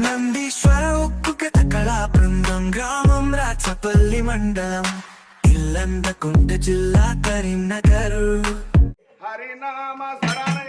నందీశ్వర ఉక్కు కథ కళా బృందం గ్రామం రాచపల్లి మండలం. ఇల్లందకుంట జిల్లా కరీంనగర్. హరినామ శరణయ్యని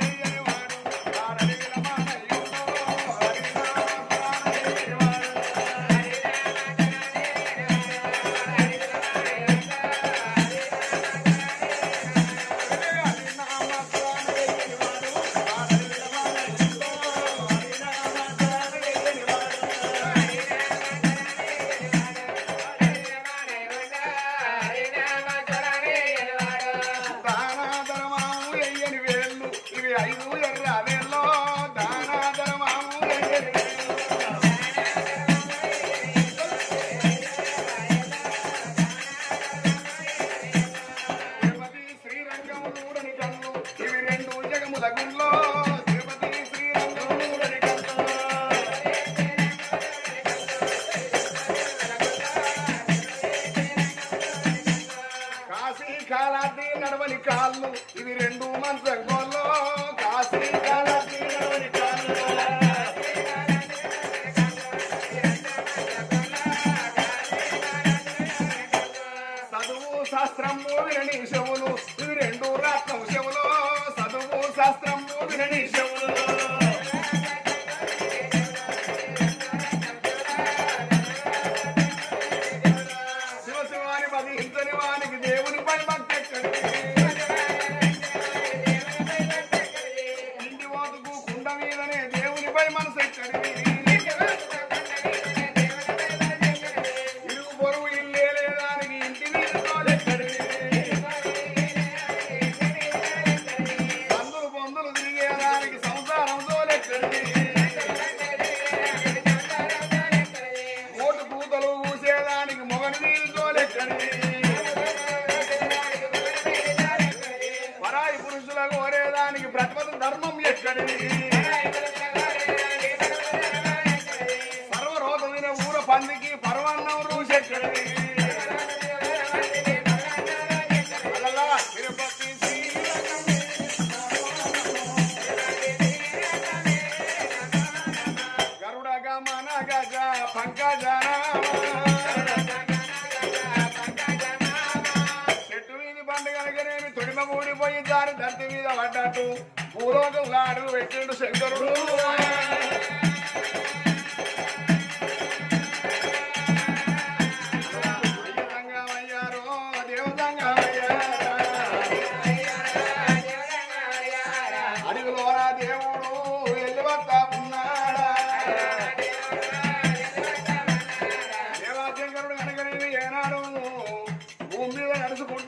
ఊడిపోయి దారి ధర్తి మీద పడ్డట్టు. భూలోకం లాడు పెట్టిండు శంకరుడు.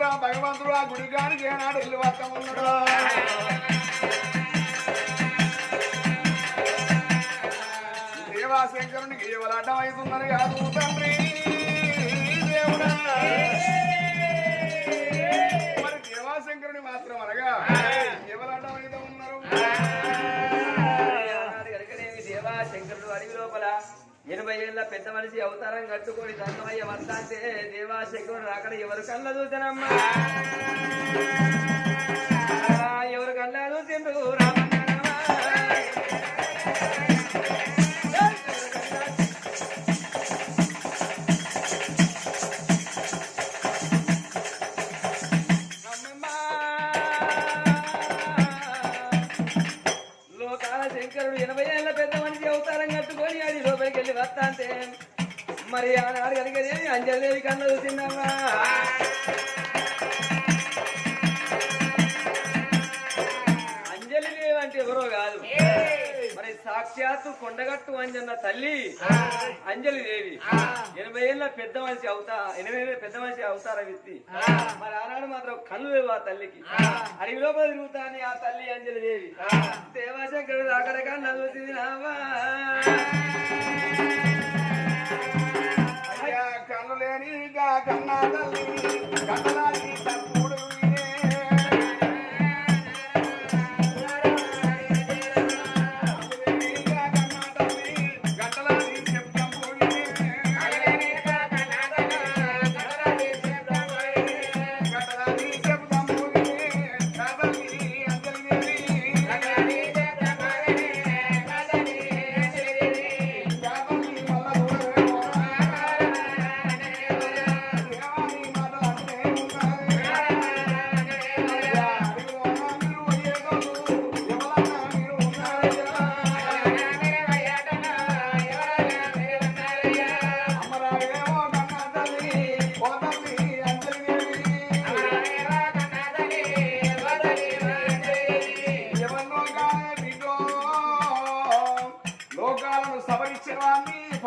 నడుచుకుంటా భగవంతుడు ఆ గుడి కానికి ఏనాడు ఎల్లివత్త ఉన్నాడు దేవాశంకరునికి అడ్డం అవుతుందని కాదు ఎనభై ఏళ్ళ పెద్ద మనిషి అవతారం కట్టుకొని దండమయ్య వస్తాంటే దేవా అక్కడ ఎవరు కళ్ళ చూసానమ్మా? ఎవరు కళ్ళ చూసిండ్రు? ఎవరో కాదు. మరి సాక్షాత్తు కొండగట్టు అంజన్న తల్లి అంజలి దేవి ఎనభై ఏళ్ళ పెద్ద మనిషి అవుతా ఎనభై ఏళ్ళ పెద్ద మనిషి అవతారం ఎత్తి మరి ఆనాడు మాత్రం కళ్ళు లేవు ఆ తల్లికి. అడవి లోపల తిరుగుతాని ఆ తల్లి అంజలి దేవి దేవాశంకరుడు అక్కడ కన్నా చూసింది నావా కన్ను లేని గా కన్నా తల్లి కన్నలాగి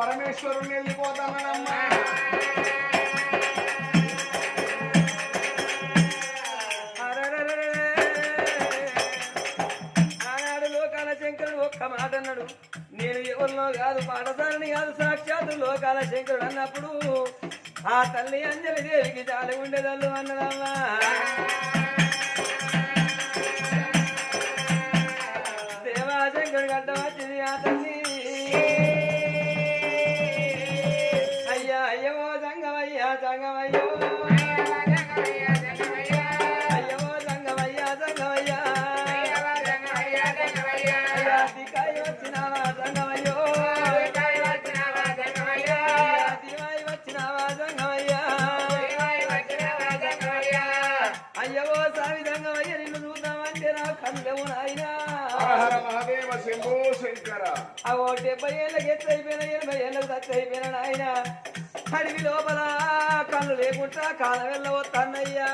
పరమేశ్వరుని వెళ్ళిపోతానమ్మా ఆనాడు లోకాల ఒక్క నేను ఎవరిలో కాదు పాఠశాలని కాదు సాక్షాత్ లోకాల శంకరుడు అన్నప్పుడు ఆ తల్లి అంజలి దేవికి చాలు ఉండేదల్లు అన్నదమ్మా. దేవాశంకరుడు గడ్డ డెబ్బై ఏళ్ళకి ఎత్తు అయిపోయినా ఎనభై ఏళ్ళకి తచ్చి అయిపోయినా నాయన అడవి లోపల కళ్ళు లేకుండా కాలం వెళ్ళవద్దన్నయ్యా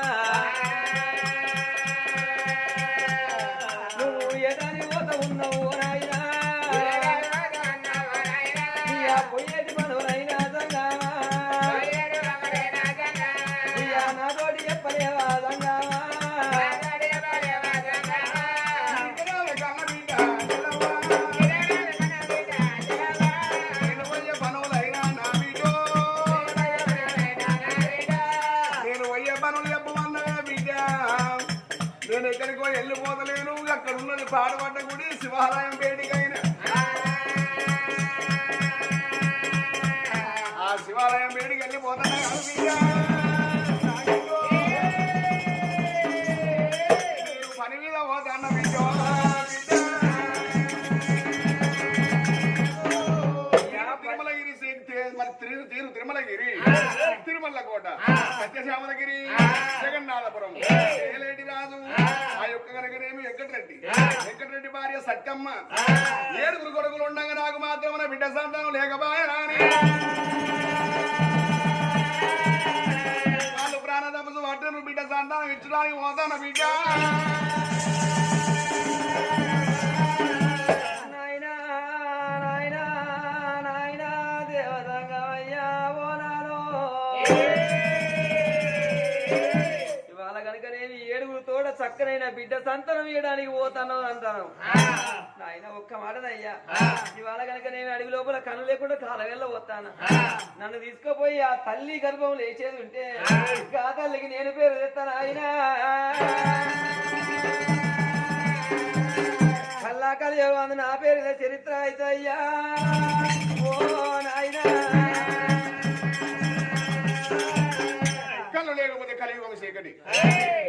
చక్కనైన బిడ్డ సంతానం ఇవ్వడానికి పోతాను అంటాను. నాయన ఒక్క మాటనయ్యా ఇవాళ కనుక నేను అడవి లోపల కను లేకుండా కాలవేళ్ళ పోతాను. నన్ను తీసుకుపోయి ఆ తల్లి గర్భం లేచేది ఉంటే ఆ తల్లికి నేను పేరు తెస్తాను ఆయన కల్లా నా పేరు చరిత్ర అయితే అయ్యా. ఓ నాయనా. కలియుగం చీకటి.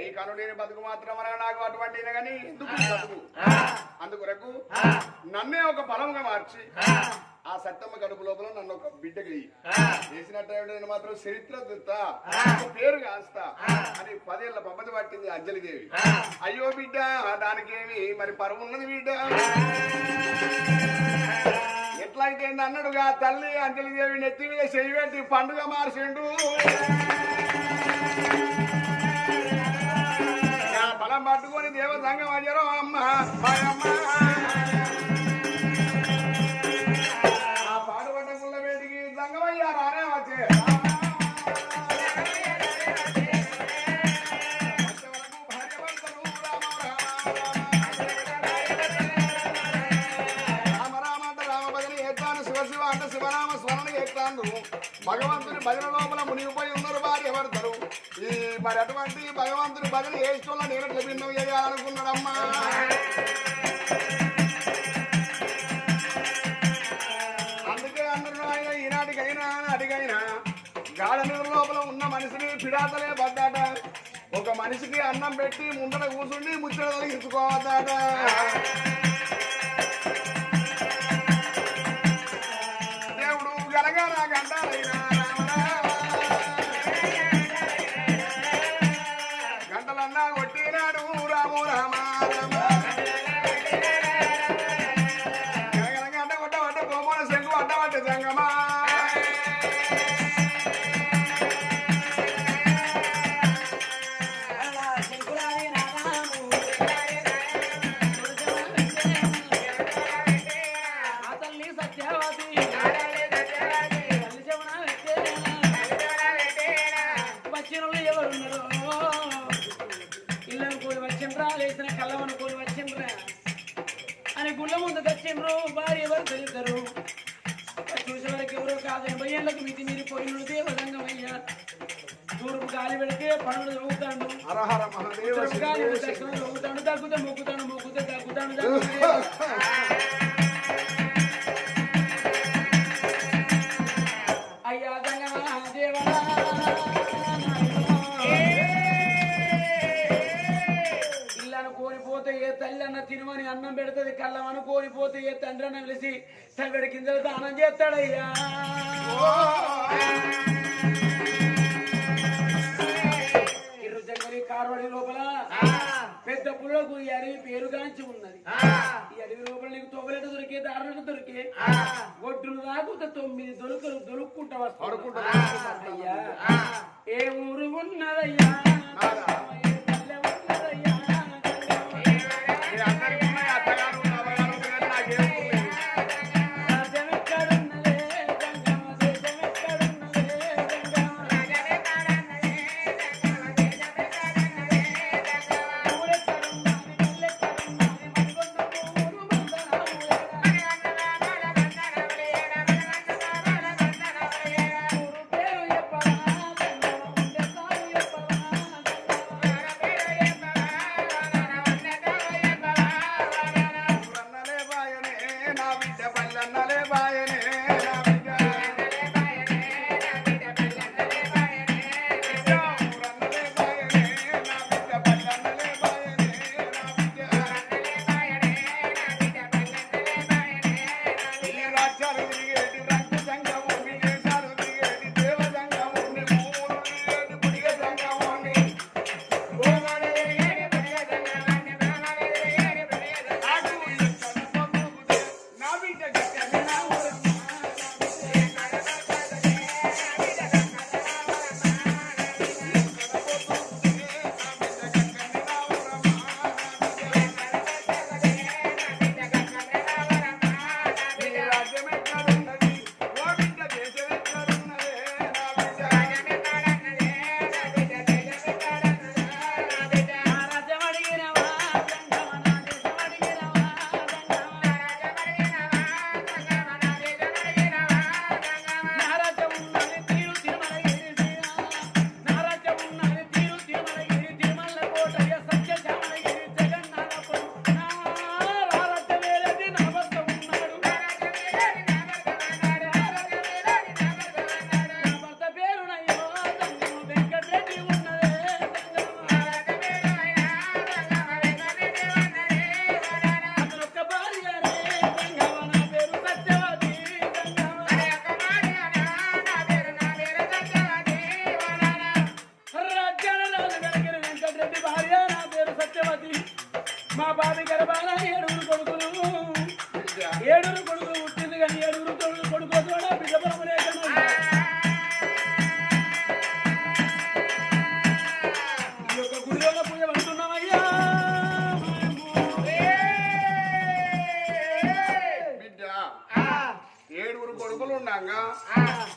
ఈ కళ్ళు లేని బతుకు మాత్రం అనగా నాకు అటువంటి కానీ ఎందుకు బతుకు? అందుకొరకు నన్నే ఒక ఫలముగా మార్చి ఆ! సత్తమ్మ కడుపు లోపల నన్ను ఒక బిడ్డకి చేసినట్టు నేను మాత్రం చరిత్ర దిత్తా పేరు కాస్తా అని పదేళ్ళ పబ్బతి పట్టింది అంజలిదేవి. అయ్యో బిడ్డ దానికేమి మరి పరువు ఉన్నది బిడ్డ? ఎట్లయితే అన్నాడుగా తల్లి అంజలిదేవి నెత్తి మీద చెయ్యి పండుగ మార్చిండు. పట్టుకొని దేవ సంఘం అయ్యారో అమ్మ నాటికైనా గాఢ నిద్ర లోపల ఉన్న మనిషిని పిడాతలే పడ్డాట ఒక మనిషికి అన్నం పెట్టి ముందర కూర్చుండి ముచ్చట తొలగించుకోవద్దాట. దేవుడు గలగా నా గంటాలైనా కోరిపోతే ఏ తండ్రి అన్న పిలిచి తవ్వడి కింద దానం చేస్తాడయ్యా. జంగలి కార్వడి లోపల పెద్ద పులకు ఈ అడవి పేరుగాంచి ఉన్నది. ఈ అడవి లోపల నీకు తొగలెట దొరికే దారులకు దొరికే ఒడ్డును దాకుత తొమ్మిది దొరుకులు దొరుక్కుంటా అయ్యా. ఏ ఊరు ఉన్నదయ్యా?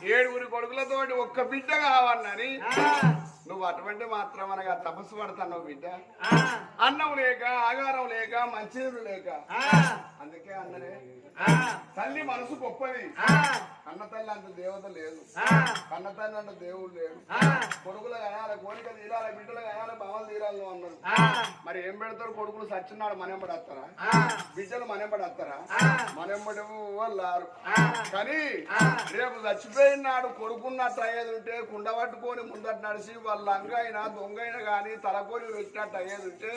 ఏడుగురు కొడుకులతోటి ఒక్క బిడ్డ కావన్నని నువ్వు అటువంటి మాత్రం అనగా తపస్సు పడతావు బిడ్డ. అన్నం లేక ఆగారం లేక మంచినీరు లేక. అందుకే అన్ననే తల్లి మనసు గొప్పది. కన్న తల్లి అంత దేవత లేదు. కన్న తల్లి అంత దేవుడు లేడు. కొడుకులు కనాలి కోరిక తీరాలి బిడ్డలు కనాలి బావలు తీరాలి నువ్వు అన్నారు మరి ఏం పెడతారు కొడుకులు? సచ్చినాడు మనెంబడి వస్తారా బిడ్డలు మనెంబడి వస్తారా మనెంబడి వాళ్ళారు కానీ రేపు చచ్చిపోయినాడు కొడుకున్నట్టు అయ్యేది ఉంటే కుండ పట్టుకొని ముందట నడిచి వాళ్ళ లంగ అయినా దొంగ అయినా కానీ తలకొని వచ్చినట్టు అయ్యేది ఉంటే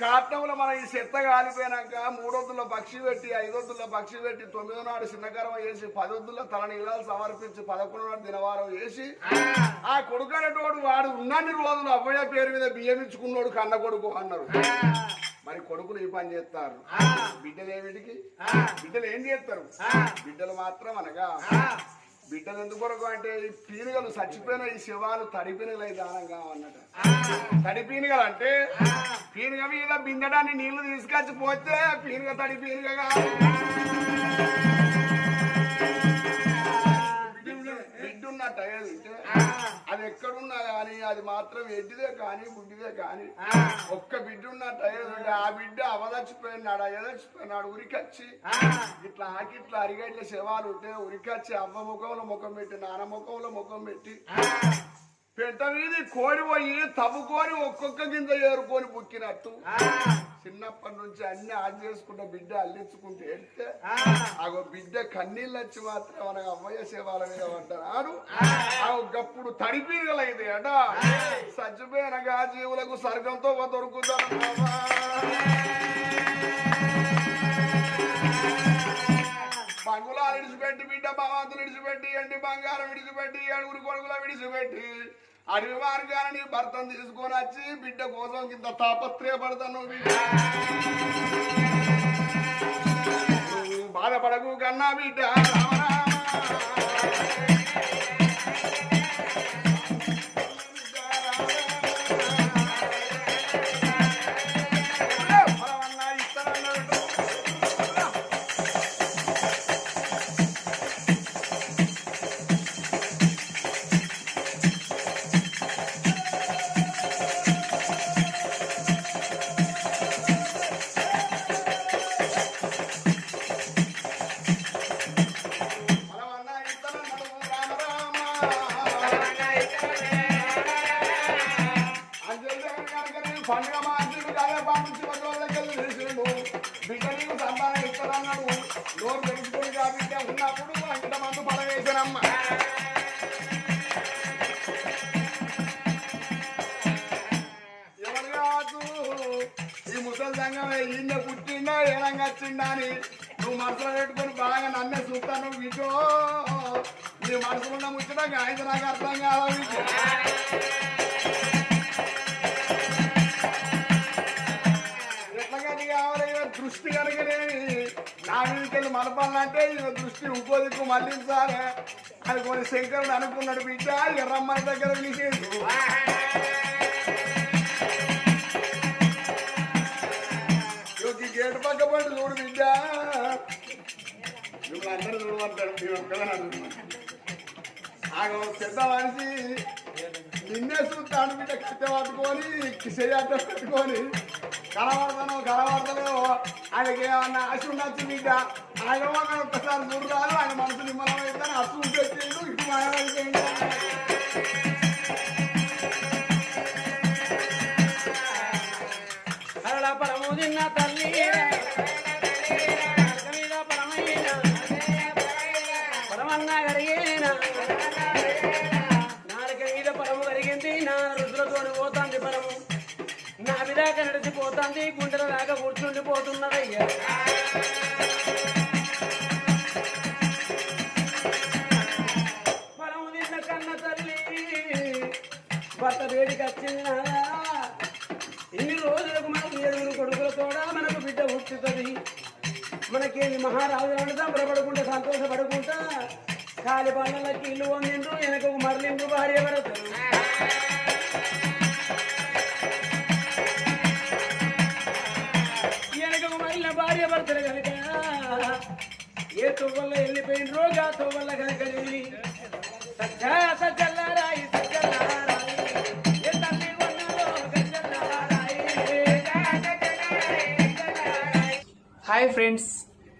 కాట్నంలో మనం ఈ చెత్త కాలిపోయినాక మూడొద్దుల పక్షి పెట్టి ఐదొద్దుల పక్షి పెట్టి తొమ్మిదో నాడు చిన్నకరం వేసి పదొద్దుల తల నీళ్ళాలు సమర్పించి పదకొండు నాడు దినవారం వేసి ఆ. కొడుకు అనేటోడు వాడు ఉన్నన్ని రోజులు అవ్వయ్య పేరు మీద బియ్యం ఇచ్చుకున్నాడు కన్న కొడుకు అన్నారు. మరి కొడుకులు ఈ పని చేస్తారు. బిడ్డలు ఏమిటికి బిడ్డలు ఏం చేస్తారు? బిడ్డలు మాత్రం అనగా బిడ్డలు ఎందుకు కొరకు అంటే ఈ పీనుగలు చచ్చిపోయిన ఈ శవాలు తడిపీనుగలు అయితే దానంగా అన్నట తడి పీనుగలు అంటే పీనుగ మీద బిందడాన్ని నీళ్ళు తీసుకొచ్చి పోతే పీనుగ తడి పీనుగ అది ఎక్కడున్నా కానీ అది మాత్రం ఎడ్డిదే కానీ గుడ్డిదే కానీ ఒక్క బిడ్డ ఉన్నట్టు ఆ బిడ్డ అవదచ్చిపోయినాడు అయ్యదచ్చిపోయినాడు ఉరికొచ్చి ఇట్లా ఆకి ఇట్లా అరిగా ఇట్లా శవాలు ఉంటే ఉరికొచ్చి అవ్వ ముఖంలో ముఖం పెట్టి నాన్న ముఖంలో ముఖం పెట్టి పెట్ట మీది కోడి పోయి తవ్వుకొని ఒక్కొక్క గింజ ఏరుకొని బుక్కినట్టు చిన్నప్పటి నుంచి అన్ని ఆన్ చేసుకుంటే బిడ్డ అల్లించుకుంటూ వెళ్తే ఆ. బిడ్డ కన్నీళ్ళు వచ్చి మాత్రం మన అమ్మయ్య సేవాల మీద పడ్డారు ఆ. గప్పుడు తడిపీగలైంది అట. సజ్జపోయినగా జీవులకు స్వర్గంతో దొరుకుతాను బంగులాలు విడిచిపెట్టి బిడ్డ భగవంతులు విడిచిపెట్టి ఎండి బంగారం విడిచిపెట్టి అడుగురు కొడుకుల విడిచిపెట్టి అడవి మార్గాన్ని భర్తను తీసుకొని వచ్చి బిడ్డ కోసం ఇంత తాపత్రయపడతాను బిడ్డ. బాధపడకు కన్నా బిడ్డ. పండుగ మార్చుడు కాదే పంపించి వాళ్ళకి తెలిసిండు బిడ్డ నీకు సంతానం ఇస్తారన్నాడు నోరు ఉన్నప్పుడు మందు ఎవరు ఈ ముసలి సంఘం ఈయన పుట్టిండా ఏనంగా వచ్చిండా అని నువ్వు మనసులో పెట్టుకొని బాగా నన్నే చూస్తాను వీటో నీ మనసులో ముచ్చడానికి ఆయన నాకు అర్థం కాదా దృష్టి కనుకనే నా మీదకెళ్ళి మనపాలంటే ఇక దృష్టి ఇంకో మళ్ళించాలి అది కొన్ని శంకరుడు అనుకున్నాడు బిడ్డ ఎర్రమ్మని దగ్గర పిలిచేది ఇక ఈ గేటు పక్క పండు చూడు బిడ్డ. మిమ్మల్ని అందరూ చూడమంటారు మీరు ఒక్కదని అనుకున్నాను ఆగో పెద్ద మనిషి. నిన్నే చూస్తాను బిడ్డ కట్టె పట్టుకొని చెయ్యట్ట పెట్టుకొని. కలవడతాను కలవడతలేవు ఆయనకి ఏమన్నా ఆశ ఉండొచ్చు బిడ్డ. ఆయన వాడు ఒక్కసారి చూడరాదు ఆయన మనసు నిమ్మలం అయితే అసలు పెట్టేడు ఇటు మాయమైపోయింది. ఈ మహారాజు అంటే సంతోషపడుకుంటా కాలి పనులకి ఇల్లు వందిండ్రు వెనక మరలిండ్రు భార్య పడతారు వెనక మరలిన భార్య పడతారు కనుక ఏ తువ్వల్ల వెళ్ళిపోయినరో గా తువ్వల్ల కనుక వెళ్ళి సజ్జా సజ్జల్లారాయి సజ్జల్లారాయి. Hi friends.